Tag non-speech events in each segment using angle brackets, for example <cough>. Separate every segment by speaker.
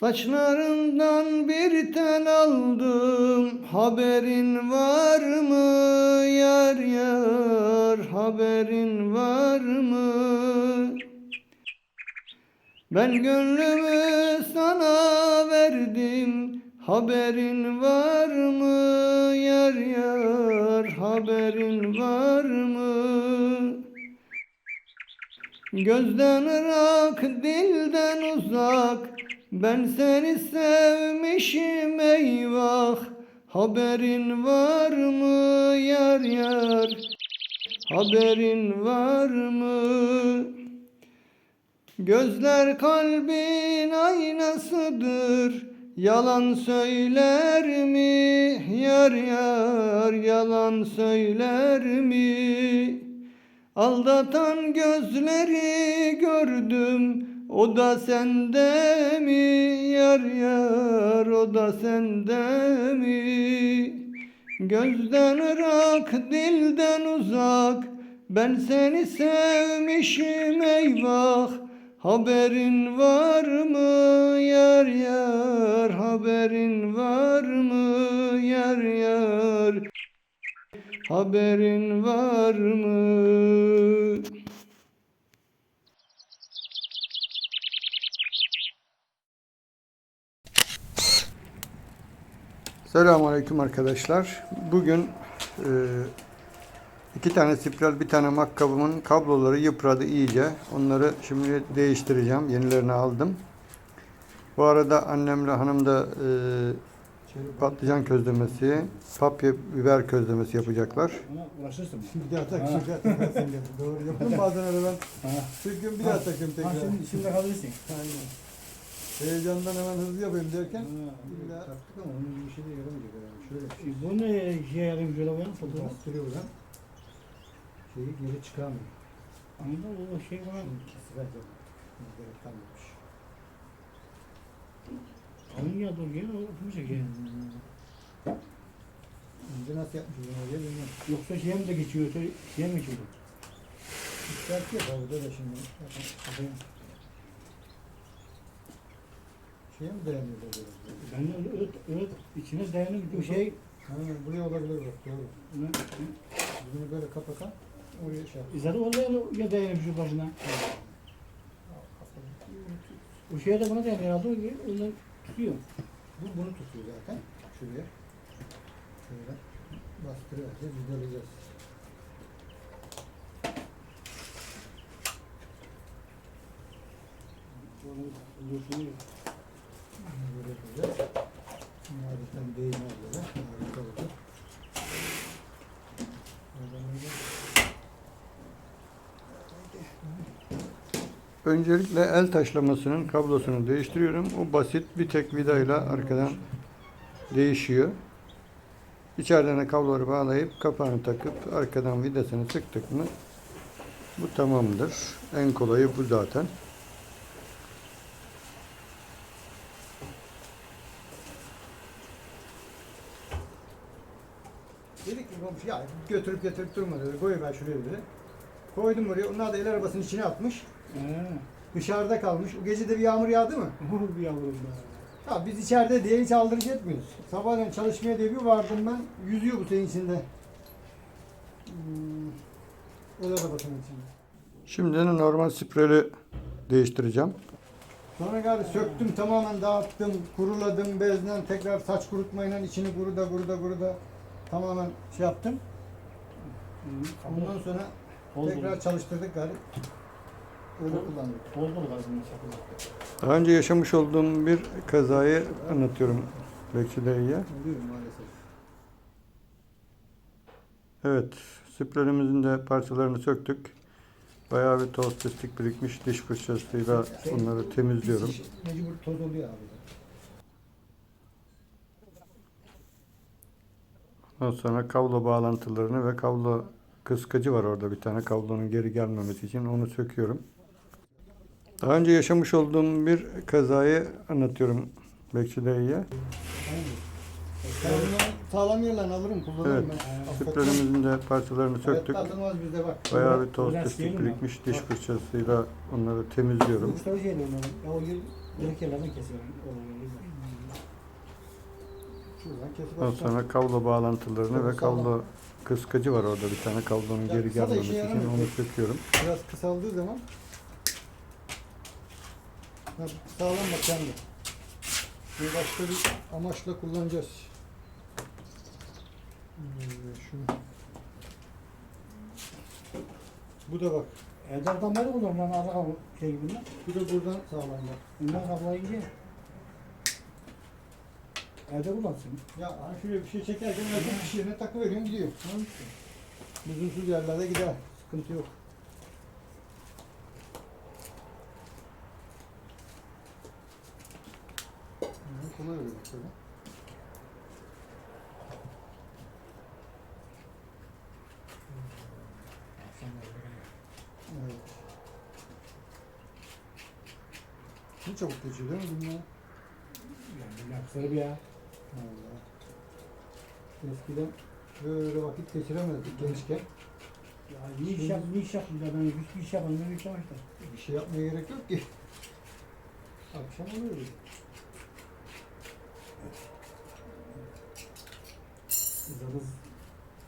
Speaker 1: Saçlarından bir tel aldım. Haberin var mı? Yar yar Haberin var mı? Ben gönlümü sana verdim. Haberin var mı? Yar yar Haberin var mı? Gözden ırak, dilden uzak Ben seni sevmişim eyvah. Haberin var mı yar yar? Haberin var mı? Gözler kalbin aynasıdır. Yalan söyler mi? Yar yar Yalan söyler mi? Aldatan gözleri gördüm O da sende mi? Yar yar O da sende mi? Gözden ırak dilden uzak Ben seni sevmişim eyvah. Haberin var mı? Yar yar Haberin var mı? Yar yar Haberin var mı? Selamünaleyküm arkadaşlar. Bugün e, iki tane spiral, bir tane makkabımın kabloları yıpradı iyice. Onları şimdi değiştireceğim. Yenilerini aldım. Bu arada annemle hanım da e, patlıcan közlemesi, papya biber közlemesi yapacaklar.
Speaker 2: Ama uğraşırsın.
Speaker 3: Bir daha tak, bir daha tak. <laughs> Doğru yaptım bazen öyle ben.
Speaker 2: Ha.
Speaker 3: Çünkü bir daha takayım
Speaker 2: Ha,
Speaker 3: tekrar.
Speaker 2: şimdi, şimdi kalabilirsin.
Speaker 3: Aynen. Heyecandan hemen hızlı yapayım derken.
Speaker 2: illa taktık ama onun bir şey de yaramayacak herhalde. Şöyle bir şey.
Speaker 4: Bu ne şey yarayım şöyle koyalım fotoğraf.
Speaker 2: Bastırıyor buradan. Şeyi geri çıkarmıyor.
Speaker 4: Anladın mı? O şey falan.
Speaker 2: Şimdi kesiver zaten. Gerek kalmamış.
Speaker 4: Onun ya dur gel o yapmayacak ya.
Speaker 2: Önce nasıl yapmışız onu oraya bilmiyorum.
Speaker 4: Yoksa şeye mi de geçiyor? Şeye mi geçiyor?
Speaker 2: Belki yok abi böyle şimdi. Bakın, bakayım. Şeye mi dayanıyor böyle?
Speaker 4: Ben öyle, öyle içine dayanık bir şey.
Speaker 2: Ha, buraya olabilir bak doğru.
Speaker 4: Ne?
Speaker 2: Bunu böyle kapatan oraya şey yap.
Speaker 4: İzleri orada ya dayanıp şu başına. Bu şeye de buna dayanıyor herhalde. o Öyle tutuyor.
Speaker 2: Bu bunu tutuyor zaten. Şuraya. Şöyle bastıracağız, vidaleyeceğiz.
Speaker 4: Dursun.
Speaker 2: Bunu
Speaker 1: Öncelikle el taşlamasının kablosunu değiştiriyorum. O basit bir tek vidayla arkadan değişiyor. İçeriden de kabloları bağlayıp kapağını takıp arkadan vidasını sıktık mı bu tamamdır. En kolayı bu zaten.
Speaker 2: Dedik ki komşu ya götürüp götürüp durma dedi. Koy ben şuraya dedi. Koydum oraya. Onlar da el arabasının içine atmış.
Speaker 4: He.
Speaker 2: Dışarıda kalmış. O gece de bir yağmur yağdı mı? <laughs>
Speaker 4: Oh bir yavrum be.
Speaker 2: Ya biz içeride diye hiç aldırıcı etmiyoruz. Sabahleyin çalışmaya diye bir vardım ben. Yüzüyor bu senin içinde. Hmm, el arabasının içinde.
Speaker 1: Şimdi normal spreli değiştireceğim.
Speaker 2: Sonra gari söktüm tamamen dağıttım, kuruladım bezden tekrar saç kurutmayla içini kuruda kuruda kuruda tamamen şey yaptım. Ondan sonra
Speaker 4: Toz
Speaker 2: tekrar çalıştırdık gari. Öyle kullandık.
Speaker 4: Toz bulu gazını çakılacak.
Speaker 1: Daha önce yaşamış olduğum bir kazayı anlatıyorum Bekçi
Speaker 2: maalesef.
Speaker 1: Evet, sprelimizin de parçalarını söktük. Bayağı bir toz pislik birikmiş diş fırçasıyla onları temizliyorum.
Speaker 2: Mecbur toz oluyor abi.
Speaker 1: Ondan sonra kablo bağlantılarını ve kablo kıskacı var orada bir tane kablonun geri gelmemesi için onu söküyorum. Daha önce yaşamış olduğum bir kazayı anlatıyorum Bekçi Dayı'ya.
Speaker 2: Sağlam yerden alırım kullanırım
Speaker 1: Evet,
Speaker 2: ben.
Speaker 1: Sprelimizin de parçalarını söktük.
Speaker 2: Evet.
Speaker 1: Bayağı bir toz
Speaker 4: mi?
Speaker 1: birikmiş diş fırçasıyla onları temizliyorum.
Speaker 2: Uçları şey diyorum ben. Ya o
Speaker 4: İlk yerlerden kesiyorum.
Speaker 2: Şuradan kesip
Speaker 1: Ondan
Speaker 2: açacağım.
Speaker 1: sonra kablo bağlantılarını ve
Speaker 2: sağlam.
Speaker 1: kablo kıskacı var orada bir tane kablonun
Speaker 2: Ya
Speaker 1: geri
Speaker 2: kısa da
Speaker 1: gelmemesi için
Speaker 2: yaramıyor.
Speaker 1: onu söküyorum.
Speaker 2: Biraz kısaldığı zaman ha, sağlam bak kendi. Bunu başka bir amaçla kullanacağız. Ee, şunu. Bu da bak.
Speaker 4: Ederden beri kullanıyorum lan arka şey gibi lan.
Speaker 2: Bu da buradan sağlam bak.
Speaker 4: Kabloyu ince. Eder kullansın.
Speaker 2: Ya hani şuraya bir şey çekerken öbür bir şeyine takıveriyorsun gidiyor. Tamam mı? Lüzumsuz yerlerde gider. Sıkıntı yok. Yani kolay oluyor bak böyle. Evet. Ne çabuk geçiyor değil mi bunlar?
Speaker 4: Yapsarı bir ya.
Speaker 2: Allah. Eskiden böyle vakit geçiremezdik gençken.
Speaker 4: Ya iyi iş yap, iyi iş yap. Ya ben hiçbir iş yapmadım. Ben iş yapmadım.
Speaker 2: Bir şey yapmaya gerek yok ki. Akşam oluyor.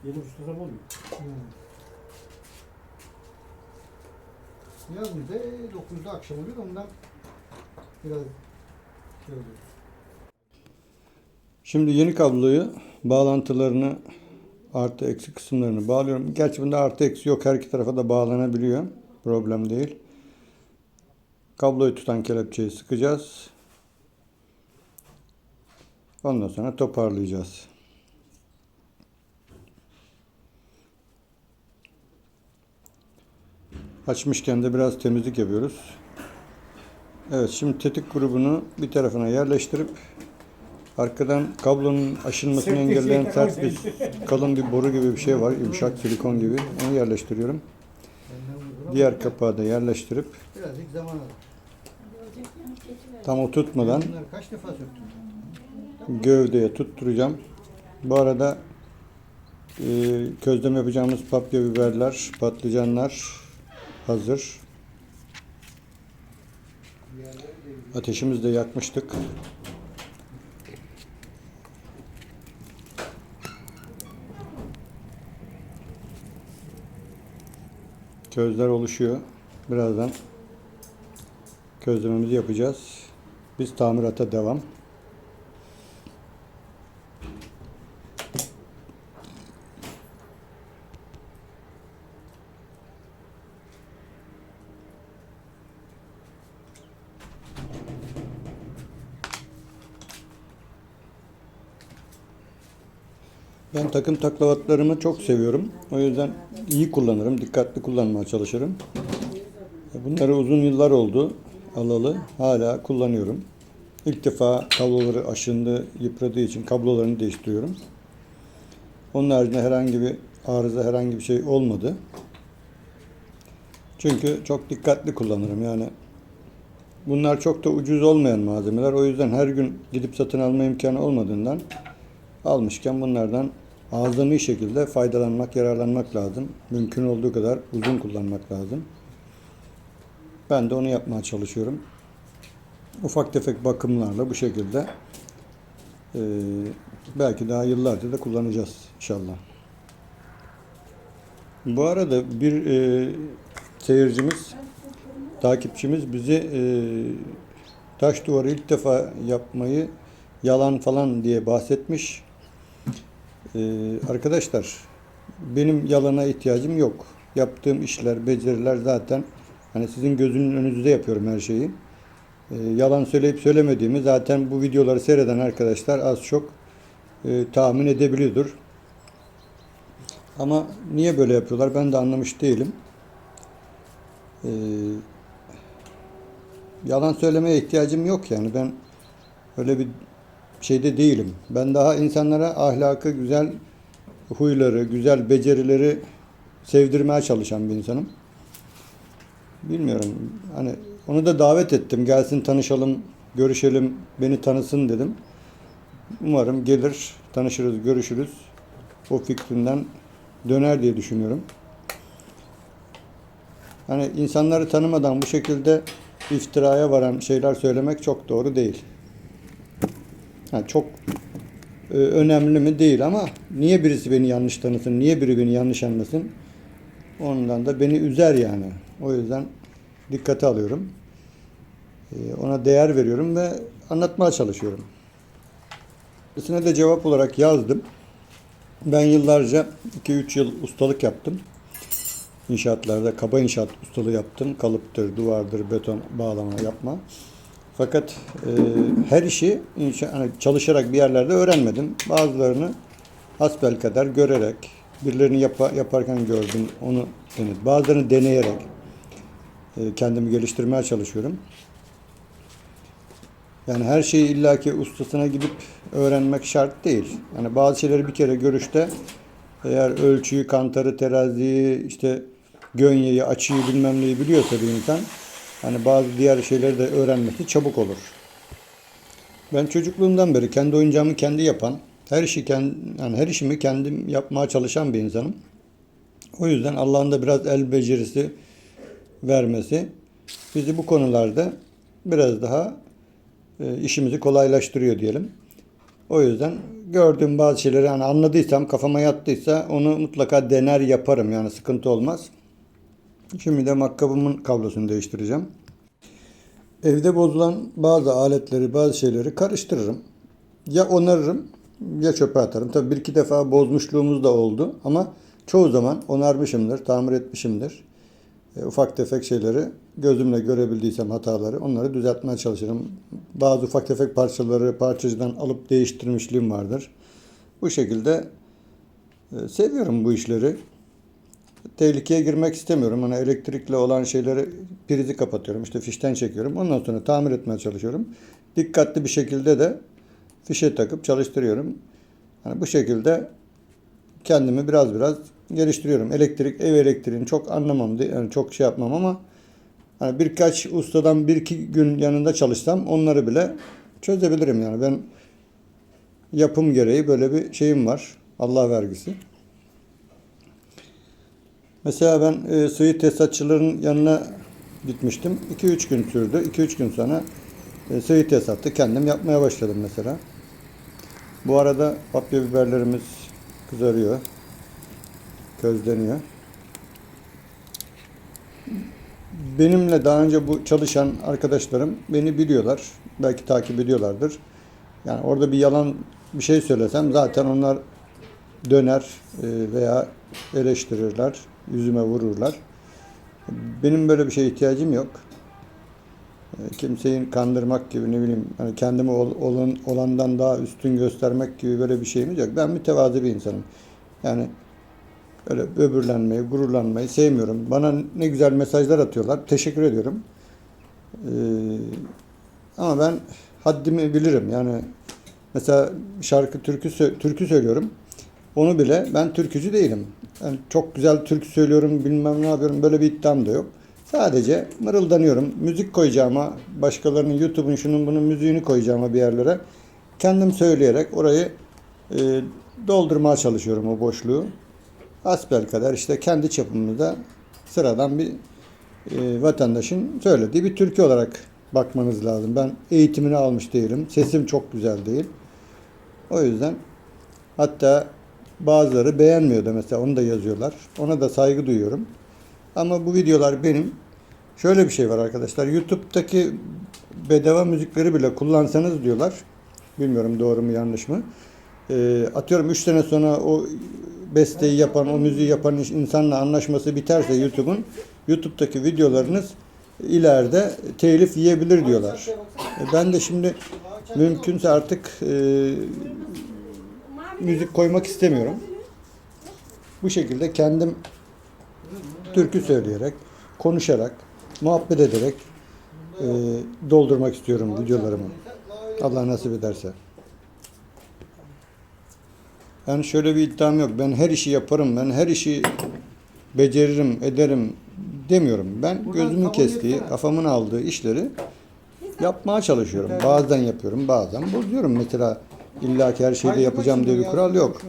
Speaker 4: Buçukta sabah oluyor.
Speaker 2: Hmm. Yazın da 9'da akşam oluyor da ondan biraz şey oluyor.
Speaker 1: Şimdi yeni kabloyu bağlantılarını artı eksi kısımlarını bağlıyorum. Gerçi bunda artı eksi yok. Her iki tarafa da bağlanabiliyor. Problem değil. Kabloyu tutan kelepçeyi sıkacağız. Ondan sonra toparlayacağız. Açmışken de biraz temizlik yapıyoruz. Evet şimdi tetik grubunu bir tarafına yerleştirip arkadan kablonun aşınmasını engelleyen sert bir kalın bir boru gibi bir şey var. Yumuşak silikon gibi. Onu yerleştiriyorum. Diğer kapağı da yerleştirip
Speaker 2: Birazcık zaman alır.
Speaker 1: tam oturtmadan gövdeye tutturacağım. Bu arada e, közleme yapacağımız papya biberler, patlıcanlar hazır. Ateşimizi de yakmıştık. Közler oluşuyor. Birazdan közlememizi yapacağız. Biz tamirata devam. Ben takım taklavatlarımı çok seviyorum. O yüzden iyi kullanırım, dikkatli kullanmaya çalışırım. Bunları uzun yıllar oldu alalı. Hala kullanıyorum. İlk defa kabloları aşındı, yıpradığı için kablolarını değiştiriyorum. Onun haricinde herhangi bir arıza, herhangi bir şey olmadı. Çünkü çok dikkatli kullanırım. Yani bunlar çok da ucuz olmayan malzemeler. O yüzden her gün gidip satın alma imkanı olmadığından almışken bunlardan azami şekilde faydalanmak, yararlanmak lazım. Mümkün olduğu kadar uzun kullanmak lazım. Ben de onu yapmaya çalışıyorum. Ufak tefek bakımlarla bu şekilde eee, belki daha yıllarca da kullanacağız inşallah. Bu arada bir eee, seyircimiz, takipçimiz bizi eee, taş duvarı ilk defa yapmayı yalan falan diye bahsetmiş. Ee, arkadaşlar benim yalana ihtiyacım yok. Yaptığım işler, beceriler zaten hani sizin gözünün önünüzde yapıyorum her şeyi. Ee, yalan söyleyip söylemediğimi zaten bu videoları seyreden arkadaşlar az çok e, tahmin edebiliyordur. Ama niye böyle yapıyorlar ben de anlamış değilim. Ee, yalan söylemeye ihtiyacım yok yani ben öyle bir şeyde değilim. Ben daha insanlara ahlakı, güzel huyları, güzel becerileri sevdirmeye çalışan bir insanım. Bilmiyorum. Hani onu da davet ettim. Gelsin tanışalım, görüşelim, beni tanısın dedim. Umarım gelir, tanışırız, görüşürüz. O fikrinden döner diye düşünüyorum. Hani insanları tanımadan bu şekilde iftiraya varan şeyler söylemek çok doğru değil. Ha, çok e, önemli mi değil ama niye birisi beni yanlış tanısın, niye biri beni yanlış anlasın? Ondan da beni üzer yani. O yüzden dikkate alıyorum. E, ona değer veriyorum ve anlatmaya çalışıyorum. Birisine de cevap olarak yazdım. Ben yıllarca 2-3 yıl ustalık yaptım. İnşaatlarda kaba inşaat ustalığı yaptım. Kalıptır, duvardır, beton bağlama yapma. Fakat e, her işi hani çalışarak bir yerlerde öğrenmedim. Bazılarını hasbelkader görerek, birilerini yapa, yaparken gördüm, onu denedim. Bazılarını deneyerek e, kendimi geliştirmeye çalışıyorum. Yani her şeyi illaki ustasına gidip öğrenmek şart değil. Yani bazı şeyleri bir kere görüşte eğer ölçüyü, kantarı, teraziyi, işte gönyeyi, açıyı bilmem neyi biliyorsa bir insan hani bazı diğer şeyleri de öğrenmesi çabuk olur. Ben çocukluğumdan beri kendi oyuncağımı kendi yapan, her işi kendi, yani her işimi kendim yapmaya çalışan bir insanım. O yüzden Allah'ın da biraz el becerisi vermesi bizi bu konularda biraz daha e, işimizi kolaylaştırıyor diyelim. O yüzden gördüğüm bazı şeyleri yani anladıysam, kafama yattıysa onu mutlaka dener yaparım. Yani sıkıntı olmaz. Şimdi de makkabımın kablosunu değiştireceğim. Evde bozulan bazı aletleri, bazı şeyleri karıştırırım. Ya onarırım ya çöpe atarım. Tabii bir iki defa bozmuşluğumuz da oldu ama çoğu zaman onarmışımdır, tamir etmişimdir. E, ufak tefek şeyleri gözümle görebildiysem hataları onları düzeltmeye çalışırım. Bazı ufak tefek parçaları parçacıdan alıp değiştirmişliğim vardır. Bu şekilde e, seviyorum bu işleri. Tehlikeye girmek istemiyorum. Hani elektrikle olan şeyleri prizi kapatıyorum. İşte fişten çekiyorum. Ondan sonra tamir etmeye çalışıyorum. Dikkatli bir şekilde de fişe takıp çalıştırıyorum. Hani bu şekilde kendimi biraz biraz geliştiriyorum. Elektrik, ev elektriğini çok anlamam, yani çok şey yapmam ama hani birkaç ustadan bir iki gün yanında çalışsam onları bile çözebilirim yani. Ben yapım gereği böyle bir şeyim var. Allah vergisi. Mesela ben e, suyu tesisatçıların yanına gitmiştim. 2-3 gün sürdü. 2-3 gün sonra e, suyu tesisatı kendim yapmaya başladım mesela. Bu arada papya biberlerimiz kızarıyor. Közleniyor. Benimle daha önce bu çalışan arkadaşlarım beni biliyorlar. Belki takip ediyorlardır. Yani orada bir yalan bir şey söylesem zaten onlar döner e, veya eleştirirler, yüzüme vururlar. Benim böyle bir şeye ihtiyacım yok. E, Kimseyi kandırmak gibi ne bileyim hani kendimi ol- olan, olandan daha üstün göstermek gibi böyle bir şeyimiz yok. Ben mütevazı bir insanım. Yani öyle böbürlenmeyi, gururlanmayı sevmiyorum. Bana ne güzel mesajlar atıyorlar. Teşekkür ediyorum. Ee, ama ben haddimi bilirim. Yani mesela şarkı, türkü, türkü söylüyorum. Onu bile ben türkücü değilim. Yani çok güzel türkü söylüyorum, bilmem ne yapıyorum. Böyle bir iddiam da yok. Sadece mırıldanıyorum. Müzik koyacağıma, başkalarının YouTube'un şunun bunun müziğini koyacağıma bir yerlere kendim söyleyerek orayı e, doldurmaya çalışıyorum o boşluğu. Asbel kadar işte kendi çapımızda sıradan bir e, vatandaşın söylediği bir türkü olarak bakmanız lazım. Ben eğitimini almış değilim. Sesim çok güzel değil. O yüzden hatta bazıları beğenmiyor da mesela onu da yazıyorlar. Ona da saygı duyuyorum. Ama bu videolar benim. Şöyle bir şey var arkadaşlar. YouTube'daki bedava müzikleri bile kullansanız diyorlar. Bilmiyorum doğru mu yanlış mı. E, atıyorum 3 sene sonra o besteyi yapan, o müziği yapan insanla anlaşması biterse YouTube'un YouTube'daki videolarınız ileride telif yiyebilir diyorlar. E, ben de şimdi mümkünse artık e, müzik koymak istemiyorum. Bu şekilde kendim türkü söyleyerek, konuşarak, muhabbet ederek e, doldurmak istiyorum videolarımı. Allah nasip ederse. Yani şöyle bir iddiam yok. Ben her işi yaparım. Ben her işi beceririm, ederim demiyorum. Ben gözümün kestiği, kafamın aldığı işleri yapmaya çalışıyorum. Bazen yapıyorum, bazen bozuyorum. Mesela illa ki her şeyde yapacağım diye bir kural yok.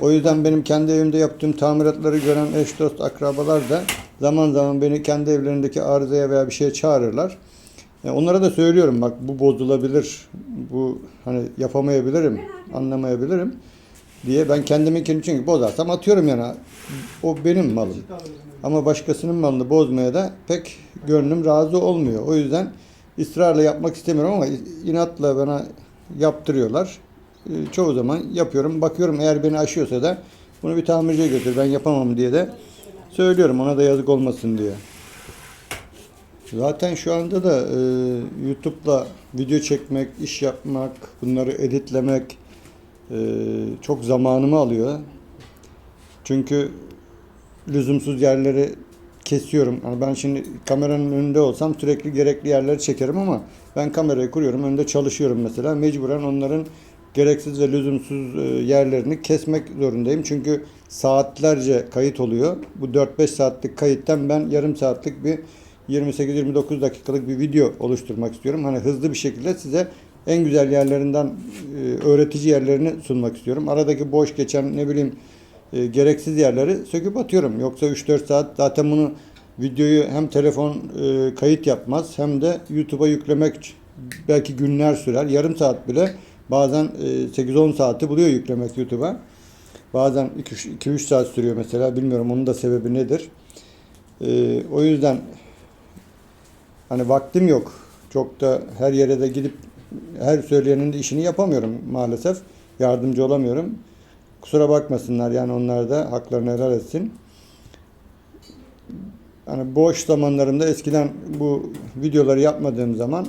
Speaker 1: O yüzden benim kendi evimde yaptığım tamiratları gören eş dost akrabalar da zaman zaman beni kendi evlerindeki arızaya veya bir şeye çağırırlar. E, onlara da söylüyorum bak bu bozulabilir. Bu hani yapamayabilirim, anlamayabilirim diye ben kendiminkini çünkü bozarsam atıyorum yana. O benim malım. Ama başkasının malını bozmaya da pek gönlüm razı olmuyor. O yüzden ısrarla yapmak istemiyorum ama inatla bana yaptırıyorlar. Ee, Çoğu zaman yapıyorum. Bakıyorum eğer beni aşıyorsa da bunu bir tamirciye götür ben yapamam diye de söylüyorum. Ona da yazık olmasın diye. Zaten şu anda da e, YouTube'la video çekmek, iş yapmak, bunları editlemek e, çok zamanımı alıyor. Çünkü lüzumsuz yerleri kesiyorum. Yani ben şimdi kameranın önünde olsam sürekli gerekli yerleri çekerim ama ben kamerayı kuruyorum, önünde çalışıyorum mesela. Mecburen onların gereksiz ve lüzumsuz e, yerlerini kesmek zorundayım. Çünkü saatlerce kayıt oluyor. Bu 4-5 saatlik kayıttan ben yarım saatlik bir 28-29 dakikalık bir video oluşturmak istiyorum. Hani hızlı bir şekilde size en güzel yerlerinden e, öğretici yerlerini sunmak istiyorum. Aradaki boş geçen ne bileyim e, gereksiz yerleri söküp atıyorum. Yoksa 3-4 saat zaten bunu videoyu hem telefon kayıt yapmaz hem de YouTube'a yüklemek belki günler sürer. Yarım saat bile bazen e, 8-10 saati buluyor yüklemek YouTube'a. Bazen 2-3 saat sürüyor mesela. Bilmiyorum onun da sebebi nedir. E, o yüzden hani vaktim yok. Çok da her yere de gidip her söyleyenin de işini yapamıyorum maalesef. Yardımcı olamıyorum. Kusura bakmasınlar yani onlar da haklarını helal etsin. Hani boş zamanlarımda eskiden bu videoları yapmadığım zaman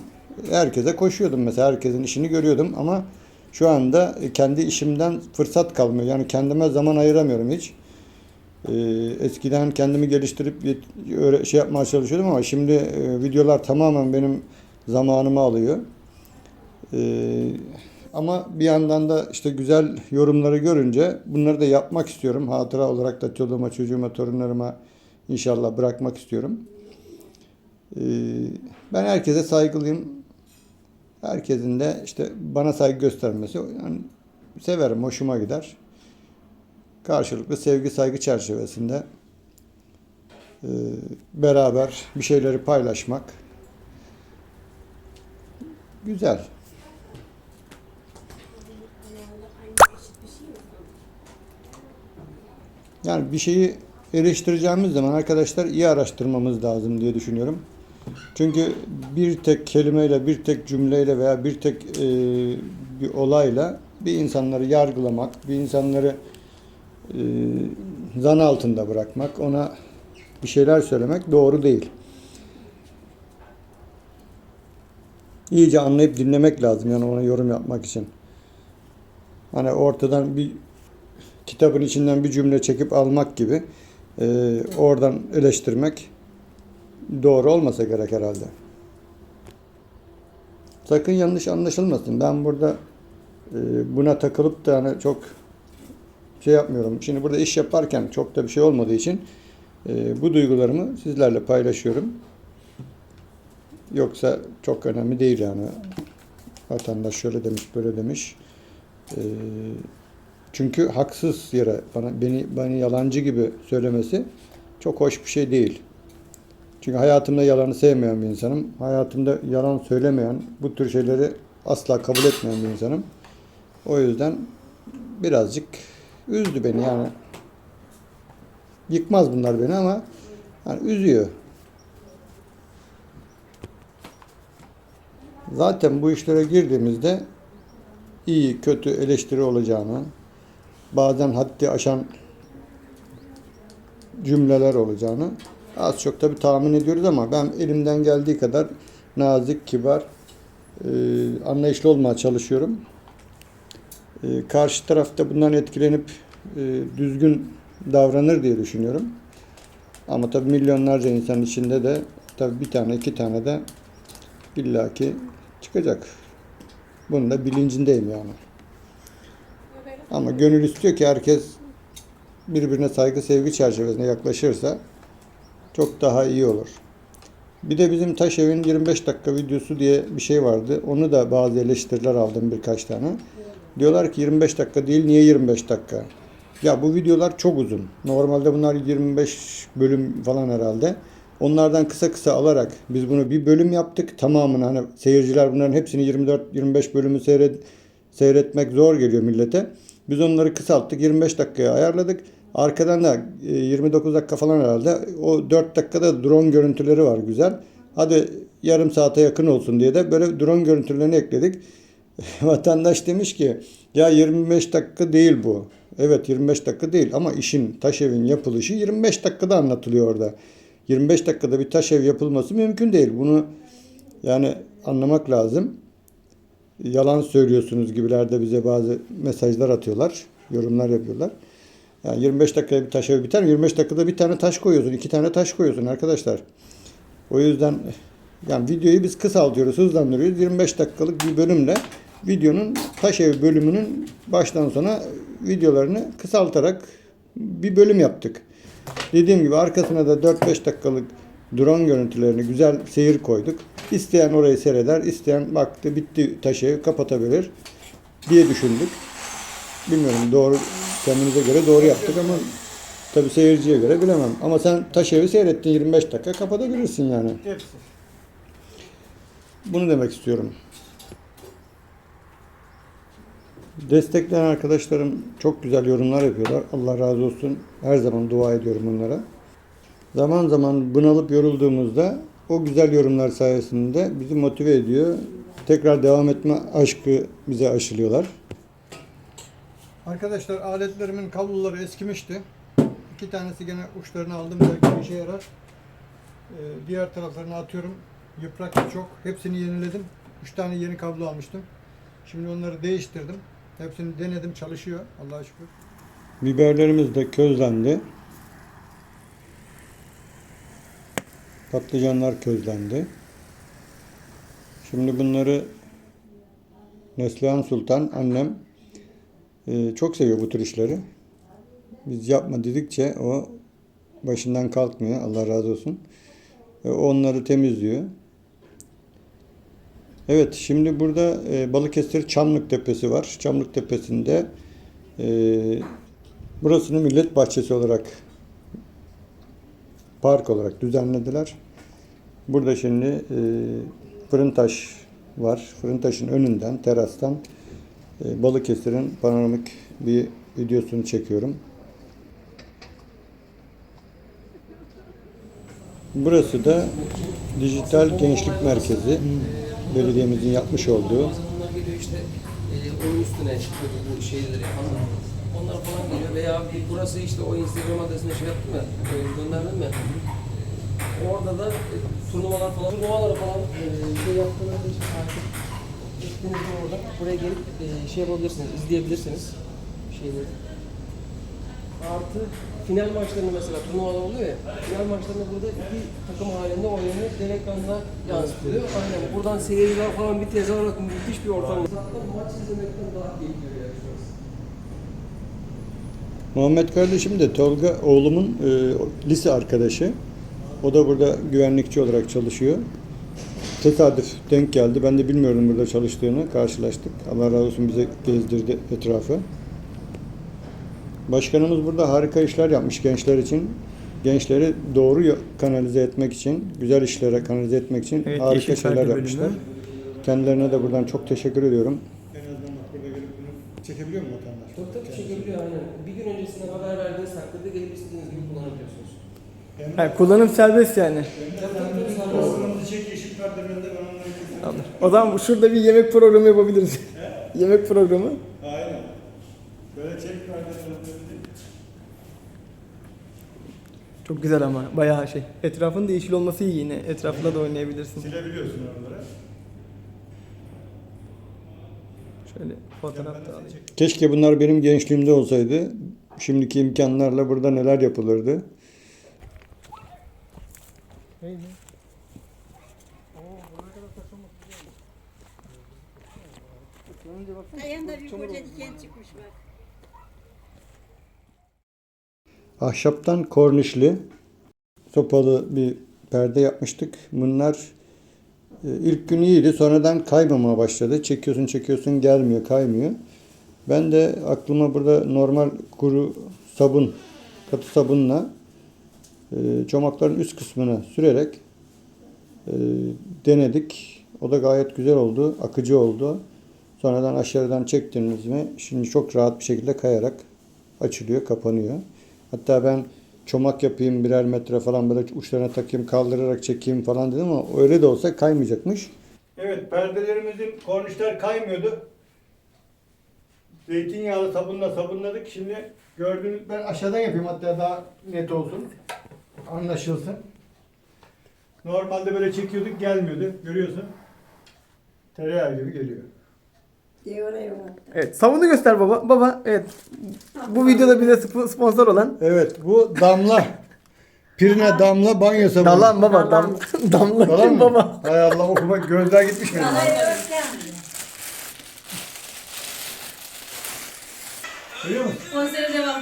Speaker 1: herkese koşuyordum mesela herkesin işini görüyordum ama şu anda kendi işimden fırsat kalmıyor. Yani kendime zaman ayıramıyorum hiç. Ee, eskiden kendimi geliştirip şey yapmaya çalışıyordum ama şimdi e, videolar tamamen benim zamanımı alıyor. Ee, ama bir yandan da işte güzel yorumları görünce bunları da yapmak istiyorum. Hatıra olarak da çoluğuma, çocuğuma, torunlarıma inşallah bırakmak istiyorum. Ee, ben herkese saygılıyım. Herkesin de işte bana saygı göstermesi yani severim, hoşuma gider. Karşılıklı sevgi saygı çerçevesinde e, beraber bir şeyleri paylaşmak güzel. Yani bir şeyi eleştireceğimiz zaman arkadaşlar iyi araştırmamız lazım diye düşünüyorum. Çünkü bir tek kelimeyle, bir tek cümleyle veya bir tek e, bir olayla bir insanları yargılamak, bir insanları e, zan altında bırakmak, ona bir şeyler söylemek doğru değil. İyice anlayıp dinlemek lazım yani ona yorum yapmak için. Hani ortadan bir kitabın içinden bir cümle çekip almak gibi e, oradan eleştirmek doğru olmasa gerek herhalde. Sakın yanlış anlaşılmasın. Ben burada e, buna takılıp da hani çok şey yapmıyorum. Şimdi burada iş yaparken çok da bir şey olmadığı için e, bu duygularımı sizlerle paylaşıyorum. Yoksa çok önemli değil yani. Vatandaş şöyle demiş, böyle demiş. E, çünkü haksız yere bana beni beni yalancı gibi söylemesi çok hoş bir şey değil. Çünkü hayatımda yalanı sevmeyen bir insanım. Hayatımda yalan söylemeyen, bu tür şeyleri asla kabul etmeyen bir insanım. O yüzden birazcık üzdü beni yani. Yıkmaz bunlar beni ama yani üzüyor. Zaten bu işlere girdiğimizde iyi, kötü eleştiri olacağını, bazen haddi aşan cümleler olacağını az çok tabi tahmin ediyoruz ama ben elimden geldiği kadar nazik, kibar, e, anlayışlı olmaya çalışıyorum. E, karşı tarafta bundan etkilenip e, düzgün davranır diye düşünüyorum. Ama tabi milyonlarca insan içinde de tabi bir tane iki tane de illaki çıkacak. Bunun da bilincindeyim yani. Ama gönül istiyor ki herkes birbirine saygı sevgi çerçevesinde yaklaşırsa çok daha iyi olur. Bir de bizim Taş Ev'in 25 dakika videosu diye bir şey vardı. Onu da bazı eleştiriler aldım birkaç tane. Diyorlar ki 25 dakika değil niye 25 dakika? Ya bu videolar çok uzun. Normalde bunlar 25 bölüm falan herhalde. Onlardan kısa kısa alarak biz bunu bir bölüm yaptık. Tamamını hani seyirciler bunların hepsini 24-25 bölümü seyret, seyretmek zor geliyor millete. Biz onları kısalttık. 25 dakikaya ayarladık. Arkadan da e, 29 dakika falan herhalde. O 4 dakikada drone görüntüleri var güzel. Hadi yarım saate yakın olsun diye de böyle drone görüntülerini ekledik. <laughs> Vatandaş demiş ki ya 25 dakika değil bu. Evet 25 dakika değil ama işin taş evin yapılışı 25 dakikada anlatılıyor orada. 25 dakikada bir taş ev yapılması mümkün değil. Bunu yani anlamak lazım. Yalan söylüyorsunuz gibiler de bize bazı mesajlar atıyorlar. Yorumlar yapıyorlar. Yani 25 dakikaya bir taş ev biter mi? 25 dakikada bir tane taş koyuyorsun. iki tane taş koyuyorsun arkadaşlar. O yüzden yani videoyu biz kısaltıyoruz, hızlandırıyoruz. 25 dakikalık bir bölümle videonun taş ev bölümünün baştan sona videolarını kısaltarak bir bölüm yaptık. Dediğim gibi arkasına da 4-5 dakikalık drone görüntülerini güzel seyir koyduk. İsteyen orayı seyreder, isteyen baktı bitti taş ev kapatabilir diye düşündük. Bilmiyorum doğru kendimize göre doğru yaptık ama tabi seyirciye göre bilemem. Ama sen taş evi seyrettin 25 dakika kapatabilirsin yani.
Speaker 2: Hepsi.
Speaker 1: Bunu demek istiyorum. Destekleyen arkadaşlarım çok güzel yorumlar yapıyorlar. Allah razı olsun. Her zaman dua ediyorum onlara. Zaman zaman bunalıp yorulduğumuzda o güzel yorumlar sayesinde bizi motive ediyor. Tekrar devam etme aşkı bize aşılıyorlar.
Speaker 2: Arkadaşlar aletlerimin kabloları eskimişti. İki tanesi gene uçlarını aldım belki işe yarar. Ee, diğer taraflarını atıyorum. Yıprak çok. Hepsini yeniledim. Üç tane yeni kablo almıştım. Şimdi onları değiştirdim. Hepsini denedim çalışıyor. Allah'a şükür.
Speaker 1: Biberlerimiz de közlendi. Patlıcanlar közlendi. Şimdi bunları Neslihan Sultan annem e, çok seviyor bu tür işleri. Biz yapma dedikçe o başından kalkmıyor. Allah razı olsun. E, onları temizliyor. Evet, şimdi burada e, Balıkesir Çamlık Tepesi var. Çamlık Tepesi'nde e, burasını millet bahçesi olarak park olarak düzenlediler. Burada şimdi e, fırın taş var. Fırın taşın önünden, terastan Balıkesir'in panoramik bir videosunu çekiyorum. Burası da Dijital Gençlik Merkezi. Belediyemizin yapmış olduğu.
Speaker 5: Şeyleri. Onlar falan geliyor veya burası işte o Instagram adresine şey yaptım ya, e, gönderdim ya. Orada da e, turnuvalar falan, turnuvaları falan e, şey yaptığınız için takip ettiğinizde orada buraya gelip e, şey yapabilirsiniz, izleyebilirsiniz şeyleri. Artı final maçlarını mesela turnuvalar oluyor ya, final maçlarında burada iki takım halinde oynanıyor, dev ekranına yansıtılıyor. Aynen buradan seyirciler falan bir tezahürat, müthiş bir ortam. Zaten maç izlemekten daha keyifli yani şurası.
Speaker 1: Muhammed kardeşim de Tolga oğlumun e, lise arkadaşı. O da burada güvenlikçi olarak çalışıyor. Tesadüf denk geldi. Ben de bilmiyordum burada çalıştığını. Karşılaştık. Allah razı olsun bize gezdirdi etrafı. Başkanımız burada harika işler yapmış gençler için. Gençleri doğru kanalize etmek için, güzel işlere kanalize etmek için
Speaker 3: Evet,
Speaker 1: harika şeyler
Speaker 3: Saygı
Speaker 1: yapmışlar. Kendilerine de buradan çok teşekkür ediyorum.
Speaker 2: En azından bak burada gelip bunu çekebiliyor mu vatandaş?
Speaker 5: Tabii tabii çekebiliyor aynen. Bir gün öncesine haber verdiğiniz takdirde gelip istediğiniz gibi kullanabiliyorsunuz.
Speaker 3: Yani kullanım serbest yani.
Speaker 2: Programımızı çek yeşil önünde ben onları keseyim.
Speaker 3: Tamam. O zaman şurada bir yemek programı yapabiliriz. yemek programı.
Speaker 2: Aynen. Böyle çek önünde.
Speaker 3: Çok güzel ama bayağı şey. Etrafın da yeşil olması iyi yine. Etrafında da oynayabilirsin.
Speaker 2: Silebiliyorsun onları.
Speaker 3: Şöyle fotoğraf da alayım.
Speaker 1: Keşke bunlar benim gençliğimde olsaydı. Şimdiki imkanlarla burada neler yapılırdı.
Speaker 6: Çıkmış bak.
Speaker 1: Ahşaptan kornişli sopalı bir perde yapmıştık. Bunlar e, ilk gün iyiydi. Sonradan kaymamaya başladı. Çekiyorsun çekiyorsun gelmiyor kaymıyor. Ben de aklıma burada normal kuru sabun katı sabunla e, çomakların üst kısmına sürerek e, denedik. O da gayet güzel oldu, akıcı oldu. Sonradan aşağıdan çektiniz mi şimdi çok rahat bir şekilde kayarak açılıyor, kapanıyor. Hatta ben çomak yapayım birer metre falan böyle uçlarına takayım kaldırarak çekeyim falan dedim ama öyle de olsa kaymayacakmış.
Speaker 2: Evet perdelerimizin kornişler kaymıyordu. Zeytinyağlı sabunla sabunladık. Şimdi gördüğünüz ben aşağıdan yapayım hatta daha net olsun. Anlaşılsın. Normalde böyle çekiyorduk gelmiyordu. Görüyorsun. Tereyağı gibi geliyor.
Speaker 3: Evet sabunu göster baba. Baba evet. Bu videoda bize sp- sponsor olan.
Speaker 2: Evet bu damla. Pirine damla banyo sabunu.
Speaker 3: Dalan baba. Dam, <laughs> damla
Speaker 2: Dalan
Speaker 3: kim
Speaker 2: mı?
Speaker 3: baba?
Speaker 2: Hay Allah okuma gözler gitmiş benim. Görüyor musun?
Speaker 6: Konsere devam.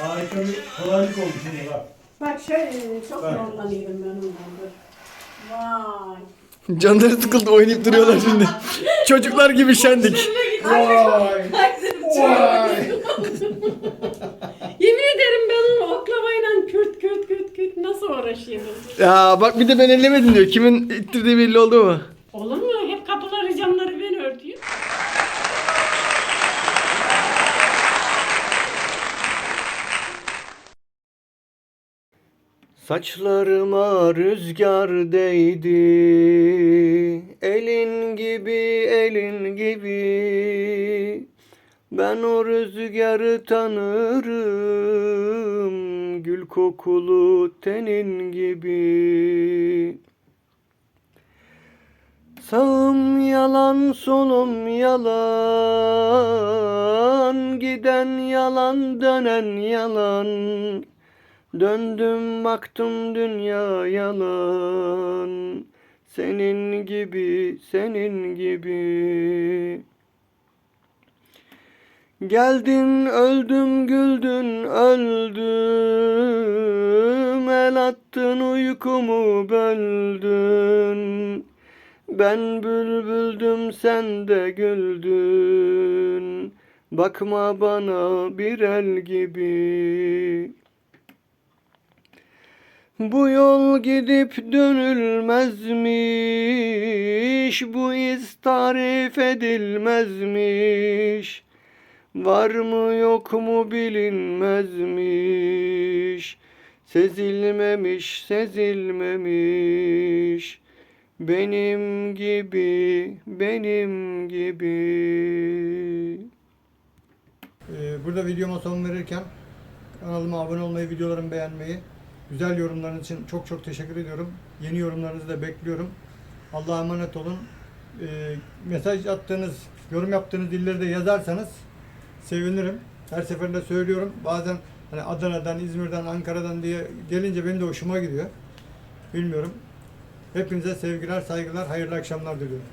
Speaker 2: Harika bir kolaylık oldu şimdi bak.
Speaker 7: Bak şöyle çok
Speaker 2: Bak.
Speaker 7: yorlanıyorum ben ondan. Vay.
Speaker 3: Canları sıkıldı oynayıp duruyorlar şimdi. Çocuklar gibi şendik.
Speaker 2: Vay. Vay.
Speaker 7: Yemin ederim ben onu oklavayla kürt kürt kürt kürt nasıl uğraşıyorum?
Speaker 3: Ya bak bir de ben ellemedim diyor. Kimin ittirdiği belli oldu mu?
Speaker 7: Olur mu? Hep kapıları camları ben örtüyorum.
Speaker 3: Saçlarıma rüzgar değdi. Elin gibi elin gibi. Ben o rüzgarı tanırım. Gül kokulu tenin gibi. Sağım yalan solum yalan. Giden yalan dönen yalan Döndüm baktım dünya yalan. Senin gibi, senin gibi. Geldin öldüm güldün öldüm. El attın uykumu böldün. Ben bülbüldüm sen de güldün. Bakma bana bir el gibi bu yol gidip dönülmezmiş, bu iz tarif edilmezmiş. Var mı yok mu bilinmezmiş, sezilmemiş, sezilmemiş. Benim gibi, benim gibi.
Speaker 2: Ee, burada videoma son verirken kanalıma abone olmayı, videolarımı beğenmeyi, güzel yorumlarınız için çok çok teşekkür ediyorum. Yeni yorumlarınızı da bekliyorum. Allah'a emanet olun. Ee, mesaj attığınız, yorum yaptığınız dilleri de yazarsanız sevinirim. Her seferinde söylüyorum. Bazen hani Adana'dan, İzmir'den, Ankara'dan diye gelince benim de hoşuma gidiyor. Bilmiyorum. Hepinize sevgiler, saygılar, hayırlı akşamlar diliyorum.